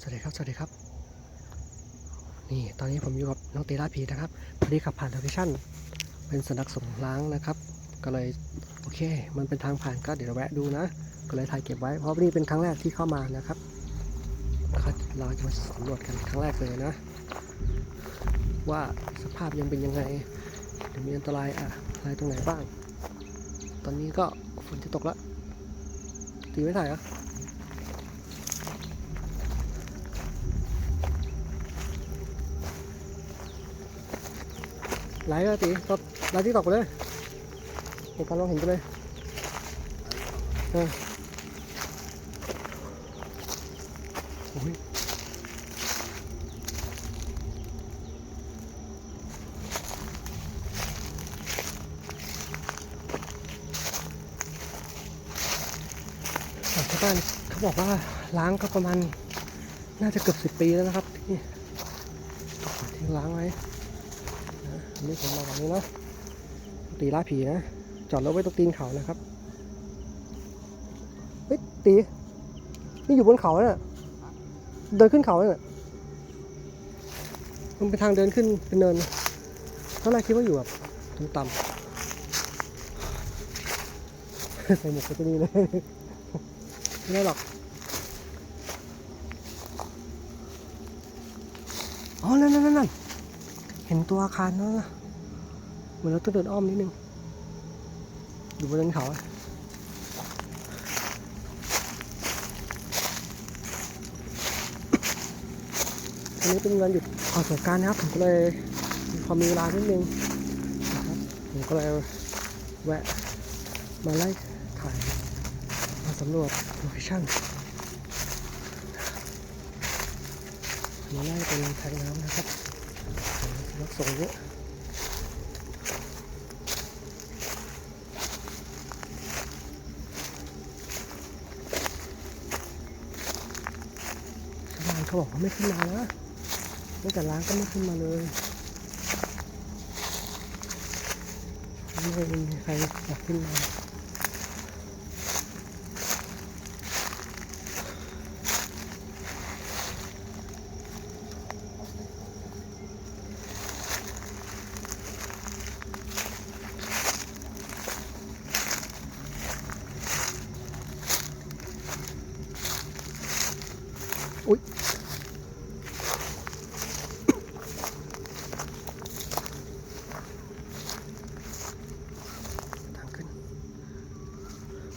สวัสดีครับ สวัสดีครับ นี่ ตอนนี้ผมอยู่กับน้องเตล่าผีนะครับ พอดีขับผ่านโลเคชั่น เป็นสนักสงล้างนะครับ ก็เลยโอเค มันเป็นทางผ่านก็เดี๋ยวแวะดูนะ ก็เลยถ่ายเก็บไว้ เพราะนี่เป็นครั้งแรกที่เข้ามานะครับเราจะมาสำรวจกันครั้งแรกเลยนะ ว่าสภาพยังเป็นยังไงเดี๋ยวมีอันตรายอะอะไรตรงไหนบ้าง ตอนนี้ก็ฝนจะตกแล้วตีไม่ถ่ายอะ หลฟ์ก็ตีตดไลฟ์ที่ตกไปเลยเห็นการลองเห็นไปเลยเออโอ้ยชาวบ้านเขาบอกว่าล้างก็ประมาณน่าจะเกือบสิบปีแล้วนะครับที่ที่ล้างไว้ อันนี้ผมมาแบบนี้นะตีล่าผีนะ จอดรถไว้ตรงตีนเขานะครับ เฮ้ยตี นี่อยู่บนเขาเนี่ยเดินขึ้นเขาเนี่ยมันเป็นทางเดินขึ้นเป็นเนินตอนแรกคิดว่าอยู่แบบต่ำใส่หมวกไปที่นี่เลยไม่ได้หรอก อ๋อ นั่นนั่นนั่น เห็นตัวอาคารนั่นนะเหมือนเราต้องเดินอ้อมนิดนึง อยู่บนเนินเขาอันนี้เป็นวันหยุดขอสงการนะครับ ผมก็เลยพอมีเวลานิดนึงนะครับผมก็เลยแวะมาไล่ถ่ายมาสำรวจโลเคชั่นอันนี้น่าจะเป็นแทงน้ำนะครับ รถส่งเยอะชาวบ้านเขาบอกว่าไม่ขึ้นมานะตั้งแต่ล้างก็ไม่ขึ้นมาเลยไม่มีใครอยากขึ้นมา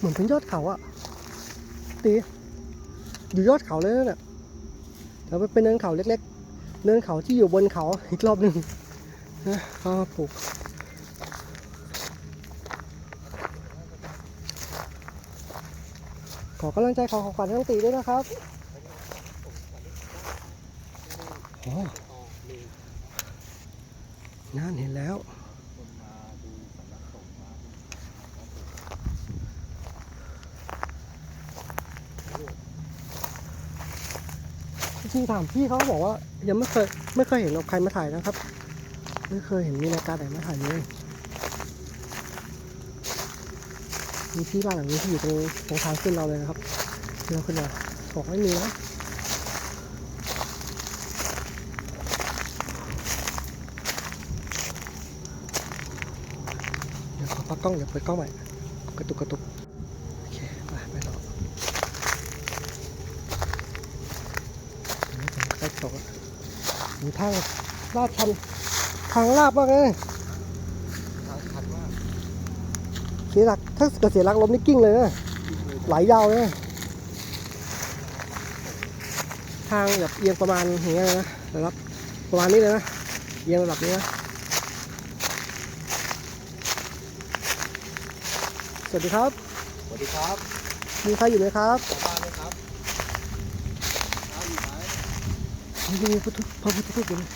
เหมือนเป็นยอดเขาอะตีอยู่ยอดเขาเลยนั่นน่ะแล้วเป็นเนินเขาเล็กๆ เนินเขาที่อยู่บนเขาอีกรอบหนึ่งนะเขาปลูกขอกำลังใจขอของขวัญให้งตีด้วยนะครับนั่นเห็นแล้ว จริงถามพี่เขาบอกว่ายังไม่เคยไม่เคยเห็นเอาใครมาถ่ายนะครับ ไม่เคยเห็นมีรายการไหนมาถ่ายเลยมีที่บ้านหลังนี้ที่อยู่ตรงตรงทางขึ้นเราเลยนะครับที่เราขึ้นมาบอกไม่มีนะเดี๋ยวขอพักกล้องเดี๋ยวเปิดกล้องใหม่กระตุกกระตุกโอเคไปไปต่ออันนี้ผมใกล้ตกแล้ว มีทางลาดชันทางลาบมากเลยเสียหลักถ้าเกิดเสียหลักล้มนี่กิ้งเลยนะไหลยาวเลยนะทางแบบเอียงประมาณอย่างเงี้ยนะนะครับประมาณนี้เลยนะเอียงระดับนี้นะสวัสดีครับ สวัสดีครับ มีใครอยู่ไหมครับชาวบ้านไหมครับน้าอยู่ไหม มีมีพระพุทธพระพุทธรูปอยู่นะ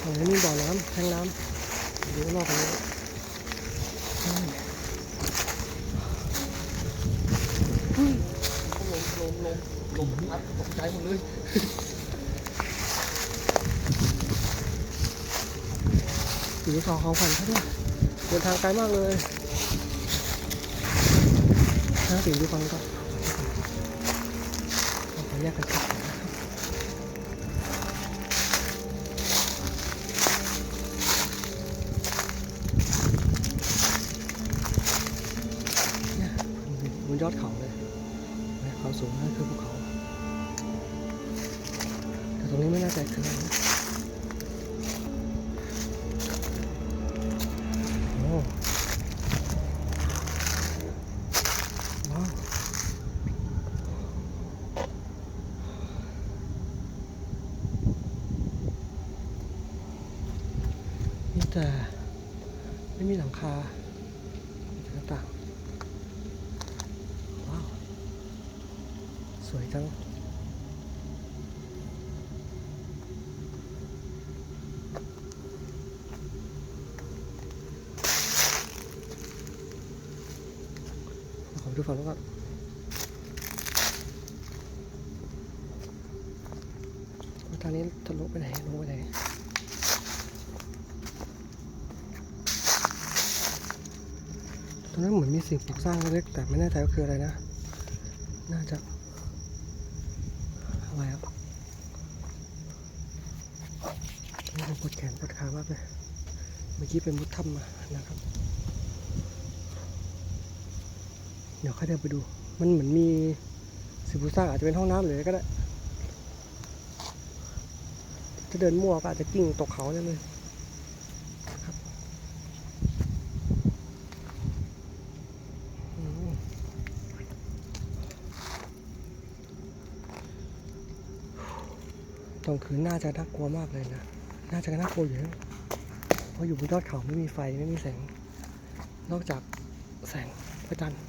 โอ้ยนี่บ่อน้ำแทงน้ำดูรอบนี้อืมอืมลมลม ลมลมพัดตกใจหมดเลยสีขาวขาผ่านเขาด้วยเดินทางไกลมากเลยถ้าสิ่งที่ฟังก็ขอแยกกันครับ แต่ไม่มีหลังคาหน้าต่าง ว้าว สวยจัง ขอดูฝั่งนู้นก่อนว่าทางนี้ทะลุไปไหนลงไปไหน ตรงนั้นเหมือนมี สิ่งปลูกสร้างเล็กแต่ไม่แน่ใจว่าคืออะไรนะ น่าจะอะไรอะนี่เป็นปวดแขนปวดขามากเลย เมื่อกี้เป็นมุดถ้ำมานะครับ เดี๋ยวค่อยเดินไปดู มันเหมือนมีสิ่งปลูกสร้างอาจจะเป็นห้องน้ำหรือก็ได้ ถ้าเดินมั่วก็อาจจะกิ้งตกเขาได้เลยครับอืม ตอนคืนน่าจะน่ากลัวมากเลยนะ น่าจะน่ากลัวอยู่นะเพราะอยู่บนยอดเขาไม่มีไฟไม่มีแสง นอกจากแสงพระจันทร์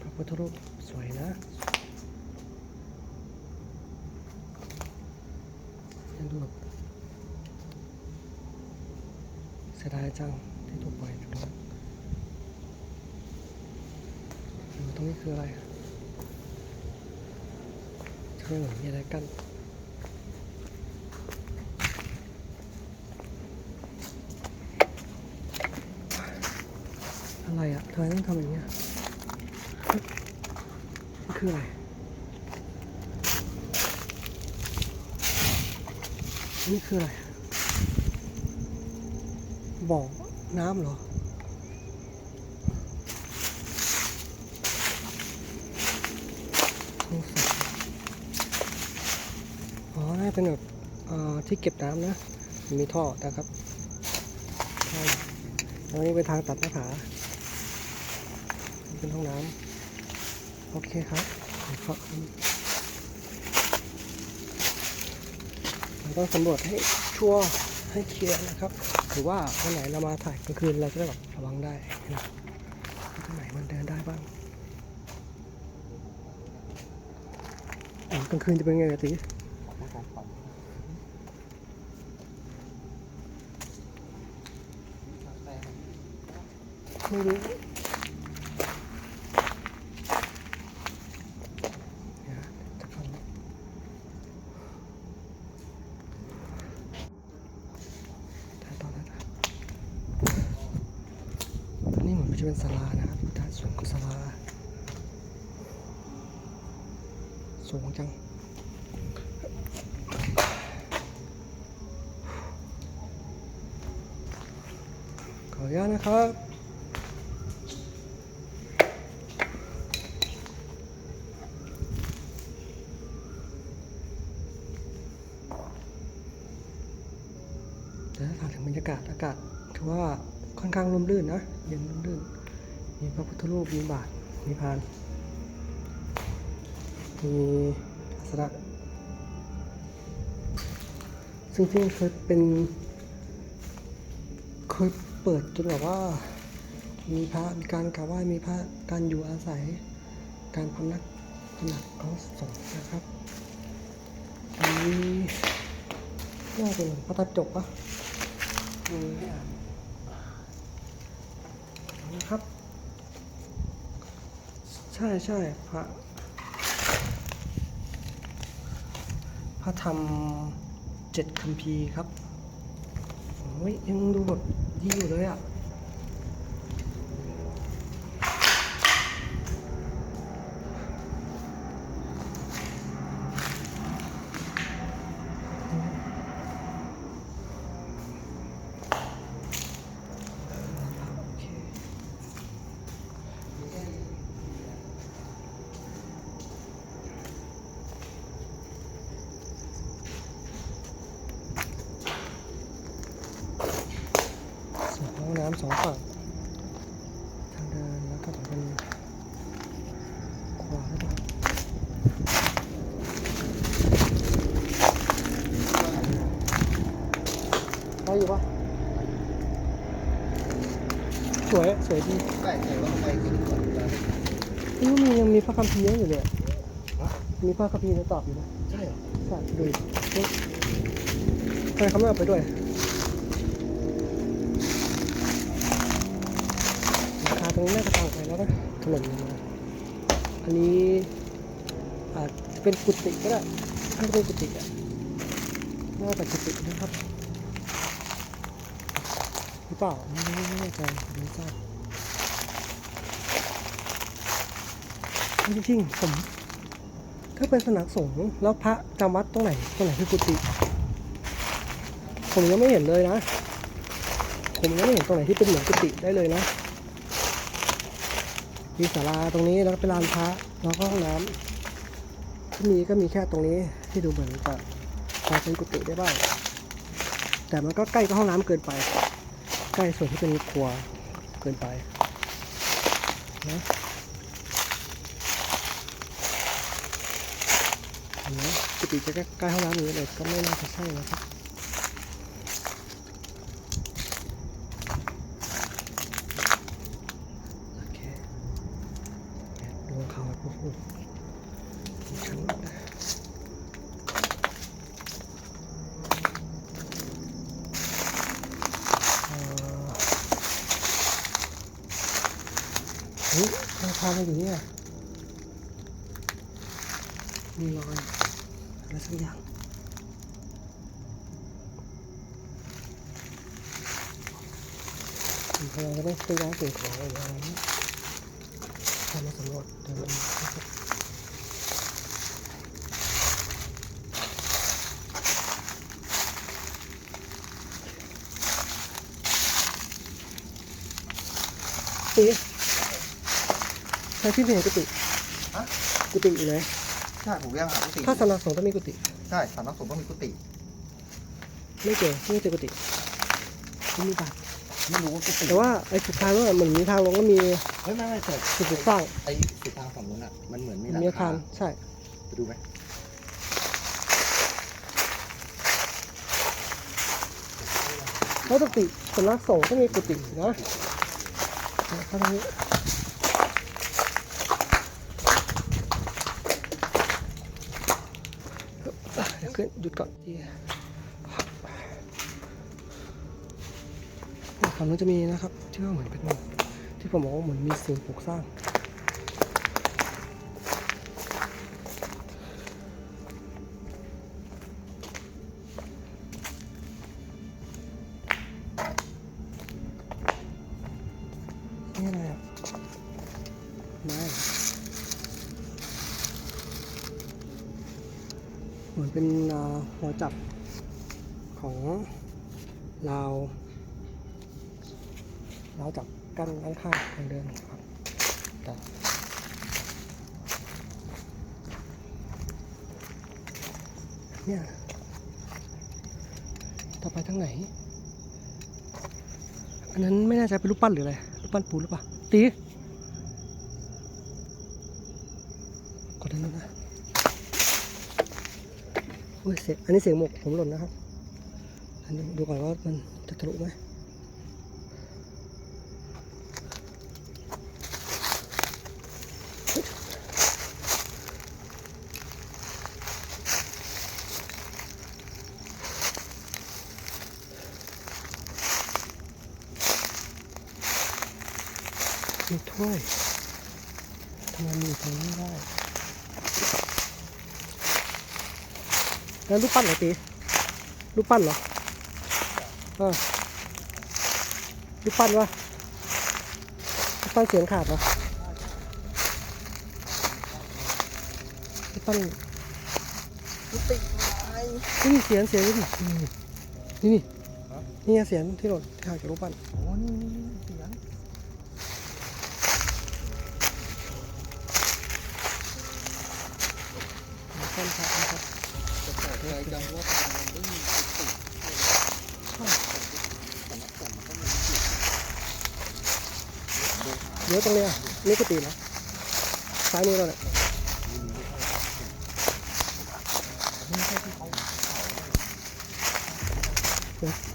พระพุทธรูปสวยนะยังดูแบบเสีย ดายจังที่ถูกปล่อยไปตรงนั้นอยู่ตรงนี้คืออะไรช่างเหมือนมีอะไรกันอะไรอะทำไมต้องทำอย่างเงี้ยนี่คืออะไรนี่คืออะไร บ่อน้ำเหรอ อ๋อ น่าเป็นแบบที่เก็บน้ำนะ มีท่อนะครับใช่แล้วนี่เป็นทางตัดหน้าผาเป็นห้องน้ำ โอเคครับเดี๋ยวเขาเราต้องสำรวจให้ชัวร์ให้เคลียร์นะครับ หรือว่าวันไหนเรามาถ่ายกลางคืนเราจะได้แบบระวังได้นะตรงไหนมันเดินได้บ้างกลางคืนจะเป็นไงกะตีไม่รู้เดี๋ยวจะเข้าถ่ายต่อนะจ๊ะอันนี้เหมือนมัน จะเป็นศาลานะครับด้านสูงของศาลาสูงจังขออนุญาตนะครับ แต่ถ้าถามถึงบรรยากาศอากาศถือว่าค่อนข้างร่มรื่นนะเย็นร่มรื่น มีพระพุทธรูปมีบาทมีพาน มีอาสนะซึ่งที่เคยเป็นเคยเปิดจนแบบว่า มีพระมีการกราบไหว้มีพระการอยู่อาศัย การพำนักขนาดกล้องสองนะครับอันนี้น่าจะเป็นพระตาจบปะอืมไม่อ่านนะครับ ใช่ใช่พระพระธรรมเจ็ดคัมภีร์ครับโอ้ยยังดูแบบดีอยู่เลยอะ ห้องน้ำสองฝั่งทางเดินแล้วก็เป็นขวาหรือเปล่าไปอยู่ปะสวย สวยดีแปลกใจว่าทำไมถึงก่อนจะนี่มียังมีพระคัมภีร์เยอะอยู่เลยอะมีพระคัมภีร์ในตอบอยู่นะใช่เหรอใช่ดูดินี่ทำไมเขาไม่เอาไปด้วย ราคาตรงนี้น่าจะต่างกันแล้วนะถล่มลงมาอันนี้อาจจะเป็นกุฏิก็ได้ถ้าจะเป็นกุฏิอะน่าจะกุฏินะครับหรือเปล่าไม่แน่ใจไม่ทราบจริงๆผมถ้าเป็นสนักสงฆ์แล้วพระจำวัดตรงไหนตรงไหนคือกุฏิผมยังไม่เห็นเลยนะ ผมยังไม่เห็นตรงไหนที่เป็นเหมือนกุฏิได้เลยนะ มีศาลาตรงนี้แล้วก็เป็นลานพระแล้วก็ห้องน้ำที่มีก็มีแค่ตรงนี้ที่ดูเหมือนจะพอเป็นกุฏิได้บ้างแต่มันก็ใกล้กับห้องน้ำเกินไป ใกล้ส่วนที่เป็นครัวเกินไปนะกุฏิจะใกล้ห้องน้ำอย่างนี้เลยก็ไม่น่าจะใช่นะครับ โอเคลงเขาโอ้โหชั้นเอ่อเฮ้ย ทางพามาอยู่เนี่ยมีรอยอะไรสักอย่างผมพยายามจะไม่ซื้อย้ายสิ่งของอะไรอย่างนี้ทำมาสำรวจเดินดูนะครับตี ใช่พี่เห็นกุฏิฮะ กุฏิอยู่ไหนใช่ผมยังหากุฏิถ้าสำนักสงฆ์ต้องมีกุฏิใช่สำนักสงฆ์ต้องมีกุฏิไม่เจอไม่เจอกุฏิไม่มีบาทไม่รู้ว่ากุฏิแต่ว่าไอ้สุดท้ายว่าเหมือนมีทางลงก็มีเฮ้ยไม่ไม่แต่สิ่งปลูกสร้างไอ้สุดทางฝั่งนู้นอะมันเหมือนมีหลังมีอาคาคารใช่ไปดูไหมแล้วปกติสำนักสงฆ์ต้องมีกุฏินะข้างนี้เดี๋ยว ขึ้นหยุดก่อนฝั่งนู้นจะมีนะครับที่ว่าเหมือนเป็นที่ผมบอกว่าเหมือนมีสิ่งปลูกสร้าง หัวจับของลาวลาวจับกั้นด้านข้างทางเดินครับแต่เนี่ยต่อไปทางไหน อันนั้นไม่น่าจะเป็นรูปปั้นหรืออะไรรูปปั้นปูหรือเปล่าตีกดอันนั้นนะ โอ้ยเสียงอันนี้เสียงหมกผมหล่นนะครับ อันนี้ดูก่อนว่ามันจะทะลุไหม เฮ้ยทำไมมีตรงนี้ได้ แล้วรูปปั้นเหรอตีรูปปั้นเหรอเออรูปปั้นวะรูปปั้นเสียงขาดเหรอรูปปั้นกุฏิดไม้นี่เสียงเสียงนี่นี่นี่ฮะนี่เสียงที่หล่นขาดจากรูปปั้นโอ้นี่นี่เสียงรูปปั้นครับ เดินหาเดี๋ยวตรงเนี้ยนี่กุฏิเหรอซ้ายมือเราเนี่ย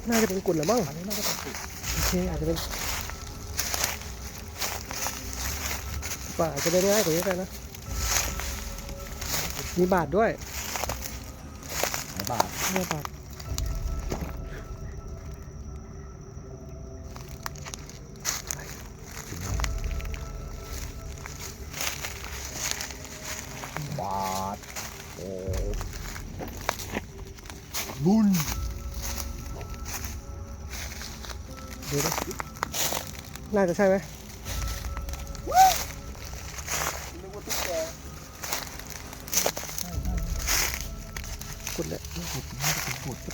น่าจะเป็นกุฏหรือมั้งอันนี้น่าโอเคอาจจะเป็นป่าอาจจะเดินง่ายกว่านี้ได้นะ มีบาทด้วย บาทมีบาทบาทโอ้บุญดูดิน่าจะใช่ไหม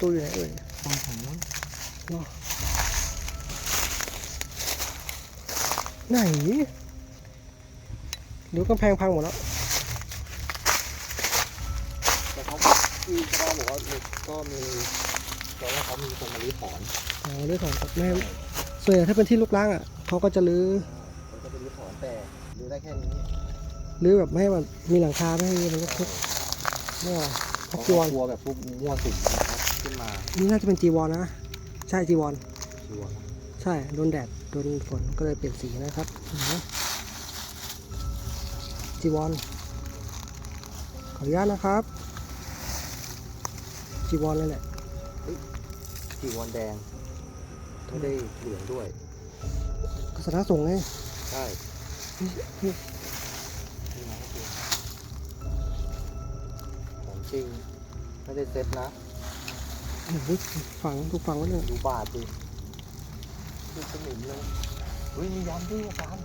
ตูอยู่ไหนเอ่ยตรงของนู้นไหนเดี๋ยวกำแพงพังหมดแล้วแต่เขาที่เขาบอกว่าก็มีตอนแรกเขามีคนมาลื้อถอนอ๋อเรื่องของแม่ส่วนใหญ่ถ้าเป็นที่ลูกล้างอะเขาก็จะรื้อเขาจะไปรื้อถอนแต่รื้อได้แค่นี้รื้อแบบไม่ให้มันมีหลังคาไม่ให้มันก็ทุบไม่เอาเพเขาราะกลัวกลัวแบบพวกมั่วสุมนะครับ ขึ้นมานี่น่าจะเป็นจีวรนะ ใช่จีวรชัวร์ใช่โดนแดดโดนฝนก็เลยเปลี่ยนสีนะครับเห็นไหมจีวรขออนุญาตนะครับจีวรเลยแหละจีวรแดงไม่ได้เหลืองด้วยกษัตริย์สงฆ์ไงใช่นี่นี่นี่นะคือของจริงไม่ได้เซ็ตนะโอ้โห ฝังถูกฝังไว้เลยดูบาทดิดูสนิมเลยเฮ้ยมียันด้วยอาจารย์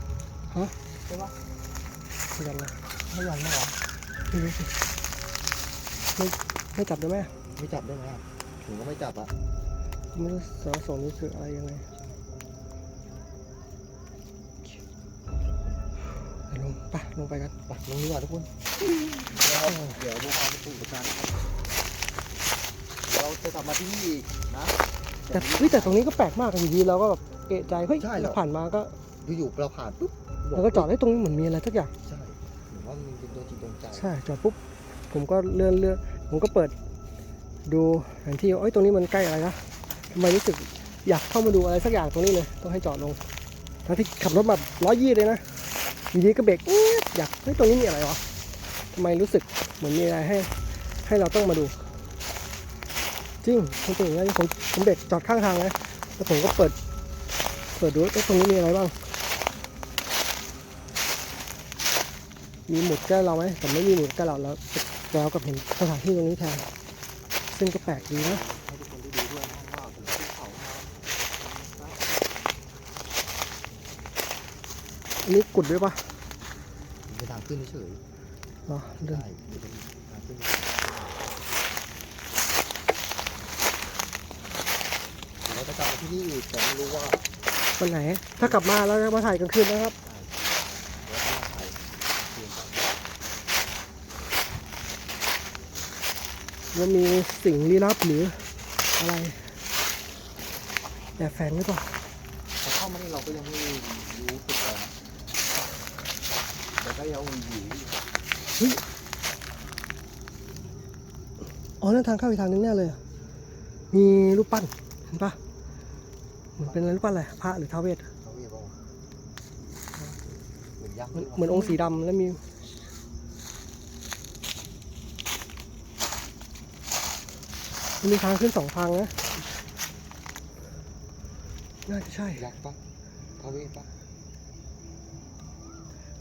ฮะใช่ปะไม่ยันนะไม่ยันนะเหรอไม่รู้สิไม่ไม่จับได้ไหมไม่จับได้ไหมอะผมก็ไม่จับอะไม่รู้สารสงฆ์นี่คืออะไรยังไงเดี๋ยวลงไปลงไปกันไปลงดีกว่าทุกคนนะครับเดี๋ยวดูความเป็นประการนะครับเรา จะกลับมาที่นี่อีกนะแต่เฮ้ยแต่ตรงนี้ก็แปลกมากอยู่ดีเราก็แบบเอะใจเฮ้ยใช่เหรอ เราผ่านมาก็อยู่ๆเราผ่านปุ๊บเราก็จอดให้ยตรงนี้เหมือนมีอะไรสักอย่างใช่หรือว่ามันเป็นตัวจิตดวงใจใช่จอดปุ๊บผมก็เลื่อนเลื่อนผมก็เปิด ดูแผนที่ว่าเอ้ยตรงนี้มันใกล้อะไรนะทำไมรู้สึกอยากเข้ามาดูอะไรสักอย่างตรงนี้เลยต้องให้จอดลงทั้งที่ขับรถมาร้อยยี่เลยนะอยู่ดีก็เบรกเอ๊ะอยากเฮ้ยตรงนี้มีอะไรวะทำไมรู้สึกเหมือนมีอะไรให้ ให้เราต้องมาดู จริงมันเป็นอย่างนี้นผมผมเบรกจอดข้างทางนะแล้วผมก็เปิด เปิดดูว่าเอ๊ะตรงนี้มีอะไรบ้าง มีหมุดใกล้เราไหมแต่ไม่มีหมุดใกล้เราแล้วแต่เรากับเห็นสถานที่ตรงนี้แทนซึ่งก็แปลกดีนะให้ทุกคนได้ดูด้วยนะว่าผมขึ้นเขามาอันนี้กุดด้วยปะเป็นทางขึ้นเฉยเนาะๆเดิน ใช่เดี๋ยวเป็นทางขึ้นเราจะกลับมา ที่นี่อีกแต่ไม่รู้ว่าวันไหน ถ้ากลับมาแล้วจะมาถ่ายกลางคืนนะครับเดี๋ยวจะมาถ่ายคืนกันว่ามีสิ่งลี้ลับหรืออะไรแอบแฝงหรือเปล่าพอเข้ามานี่เราก็ยังไม่รู้สึกอะไรนะแต่ก็ยังอยู่อยู่อ๋อนั่นทางเข้าอีกทางนึงแน่เลยอะมีรูปปั้นเห็นปะ เหมือนเป็นอะไรรูปปั้นอะไรพระหรือท้าวเวสเขาเรียกว่าเหมือนยักษ์เหมือนเหมือนองค์สีดำแล้วมีมันมีทางขึ้นสองทางนะ น่าจะใช่ ยักษ์ปะพระเวทปะ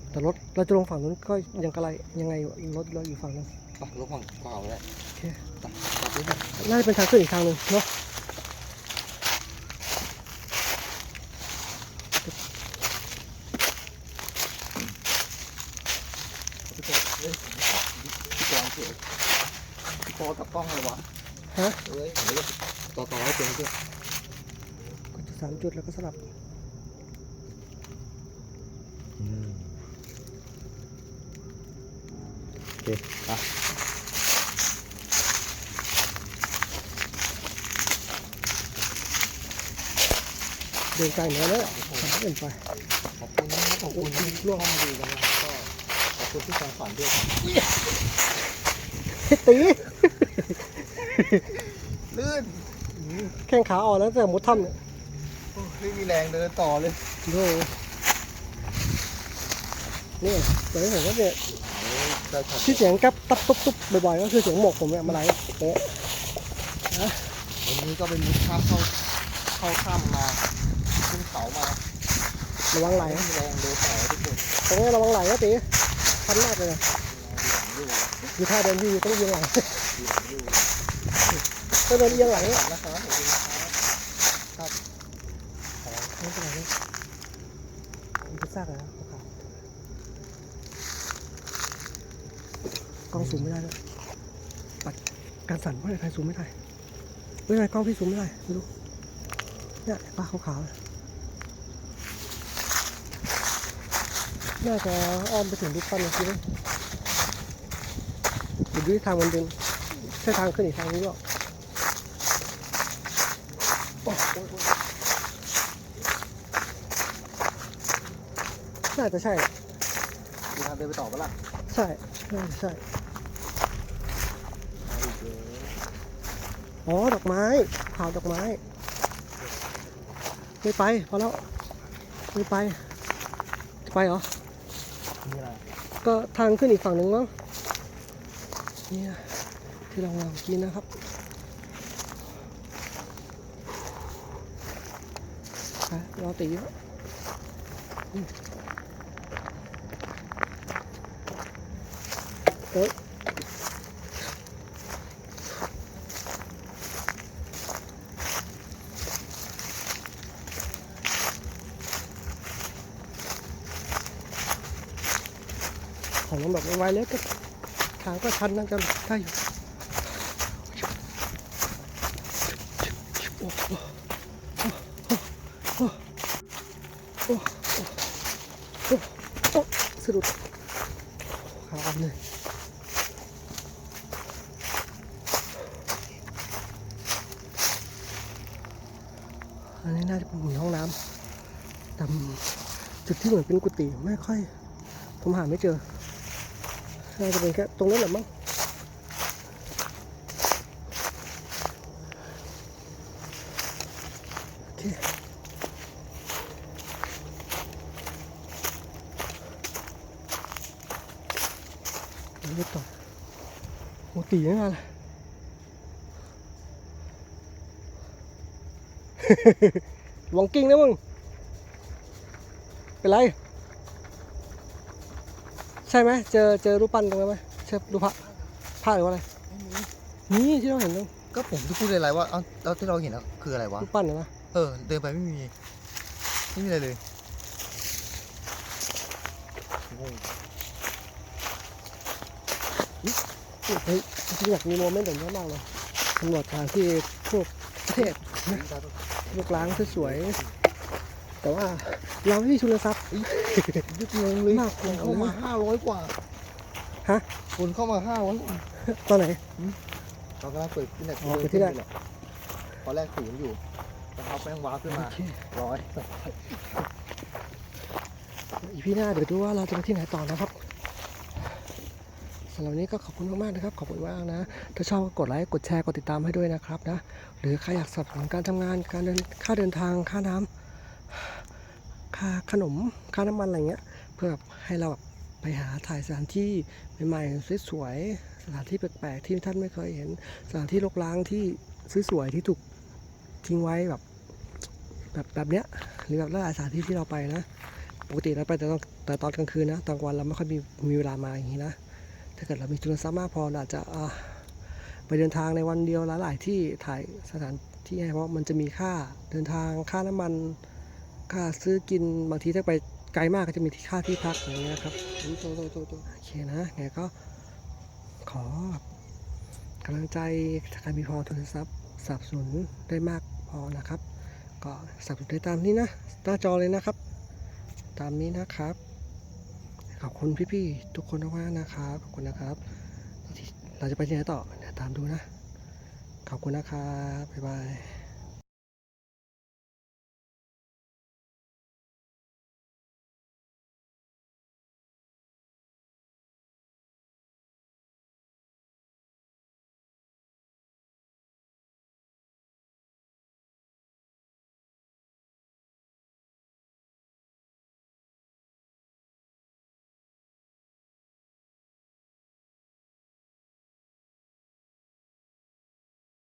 แต่รถเราจะลงฝั่งนู้นก็ยังกระไรยังไงอยู่รถเราอยู่ฝั่งนั้นไปลงฝั่งขวาไปเลยโอเคตัดตัดนิดหนึงน่าจะเป็นทางขึ้นอีกทางหนึ่งเนาะ พี่โจเฮ้ยพี่กองเสียพี่ปอกับกล้องเลยวะ ฮะเอ้ยเดี๋ยวต่อต่อให้เสียงเพื่อนกดจุดสามจุดแล้วก็สลับโอเคไปเดินไกลเหมือนกันเลยทำเกินไป ขอบคุณนะครับขอบคุณที่ร่วมเข้ามาดูกันนะครับก็ขอบคุณที่ฟังฝันด้วยครับ ตี ลื่น แข้งขาอ่อนแล้วแต่หมดถ้ำเนี่ยโอ้ยไม่มีแรงเดินต่อเลยดูนี่เสียงผมก็เนี่ยโอ้ยได้ช็อตที่เสียงกับตับตุ๊บตุ๊บบ่อยๆก็คือเสียงหมกผมเนี่ยมาไหลเอ๊ะวันนี้ก็เป็นมิตรภาพเข้าเข้าถ้ำมาขึ้นเขามาระวังไหลไม่มีแรงเดินต่อทุกคนตรงนี้ระวังไหลนะตีทันมากเลยนะดีหลังอยู่อยู่ท่าเดินที่ต้องเอียงหลังดีหลังอยู่ถ้าเดินเอียงหลังเนี่ย นะครับขอบคุณนะครับ ไม่เป็นไรเลยมันเป็นซากอะไรนะกล้องซูมไม่ได้ด้วยปัดการสั่นเพราะอะไรใครซูมไม่ได้ไม่เป็นไรกล้องพี่ซูมไม่ได้ไม่รู้เนี่ยป้าขาวๆเนี่ยน่าจะอ้อมไปถึงรูปปั้นนะคิดว่าหรือด้วยทางมันดึงใช่ทางขึ้นอีกทางนี้หรอโอ้โห น่าจะใช่ดีทางเดินไปต่อปะล่ะใช่น่าจะใช่เอาอีกเลยอ๋อดอกไม้เผาดอกไม้ ไม่ไปพอแล้วไม่ไปจะไปเหรอ นี่อะไรก็ทางขึ้นอีกฝั่งหนึ่งมั้งเนี่ยที่เรามาเมื่อกี้นะครับไปรอตีแล้วอืม เอ้ยของมันแบบไวๆเล็กก็ทางก็ชันน่าจะได้อยู่โอ้โหโอ้โหโอ้โหโอ้โหโอ้โหสะดุดขาอ่อนเลยอันนี้น่าจะเป็นเหมือนห้องน้ำแต่จุดที่เห มือนเป็นกุฏิไม่ค่อย ผมหาไม่เจอน่าจะเป็นแค่ตรงนั้นแหละมั้งโอเคเดี๋ยวเรียกต่อโอ้ตีไม่มาเลยหวังกิ้งนะมึง เป็นไร ใช่ไหมเจอเจอรูปปั้นตรงนั้นไหมใช่รูปพระพระหรือว่าอะไรนี่ที่เราเห็นตรงก็ผมจะพูดอะไรว่าเอ้าแล้วที่เราเห็นอะคืออะไรวะรูปปั้นนะนะเออ เดินไปไม่มีไม่มีอะไรเลยงงเฮ้ยจริงๆอยากมีโมเมนต์แบบนี้มากเลยตำรวจทางที่พวกประเทศพวกล้างสวยๆแต่ว่า เราไม่มีทุนทรัพย์ ยึดงงเลยมากคนเข้ามาห้าร้อยกว่าฮะ คนเข้ามาห้าร้อยกว่าตอนไหน เรากำลังเปิดที่ไหนอ๋อเปิดที่ไหนตอนแรกศูนย์อยู่แต่เขาแป้งว้าร์ปขึ้นมาโอเคร้อยอีพีหน้าเดี๋ยวดูว่าเราจะไปที่ไหนต่อนะครับสำหรับวันนี้ก็ขอบคุณมากๆนะครับ ขอบคุณมากนะ ถ้าชอบก็กดไลค์กดแชร์กดติดตามให้ด้วยนะครับนะ หรือใครอยากสนับสนุนการทำงานการเดินค่าเดินทางค่าน้ำ ค่าขนมค่าน้ำมันอะไรเงี้ย เพื่อให้เราแบบไปหาถ่ายสถานที่ใหม่ๆสวยๆสถานที่แปลกๆที่ท่านไม่เคยเห็น สถานที่รกร้างที่สวยๆที่ถูกทิ้งไว้แบบแบบแบบเนี้ยหรือแบบหลายสถานที่ที่เราไปนะปกติแล้วไปแต่ตองแต่ตอนกลางคืนนะตอนกลางวันเราไม่ค่อยมีมีเวลามาอย่างนี้นะถ้าเกิดเรามีทุนทรัพย์มากพอเราอาจจะไปเดินทางในวันเดียวหลายๆที่ถ่ายสถานที่ให้เพราะมันจะมีค่าเดินทางค่าน้ำมัน ค่าซื้อกินบางทีถ้าไปไกลมากก็จะมีที่ค่าที่พักอย่างเงี้ยครับโตโตโตโตโอเคนะไงก็ขอกำลังใจถ้าใครมีพอทุนทรัพย์สนับสนุนได้มากพอนะครับ ก็สนับสนุนได้ตามนี้นะ หน้าจอเลยนะครับ ตามนี้นะครับ ขอบคุณพี่ๆทุกคนมากๆนะครับ ขอบคุณนะครับ เราจะไปที่ไหนต่อตามดูนะ ขอบคุณนะครับ บ๊ายบาย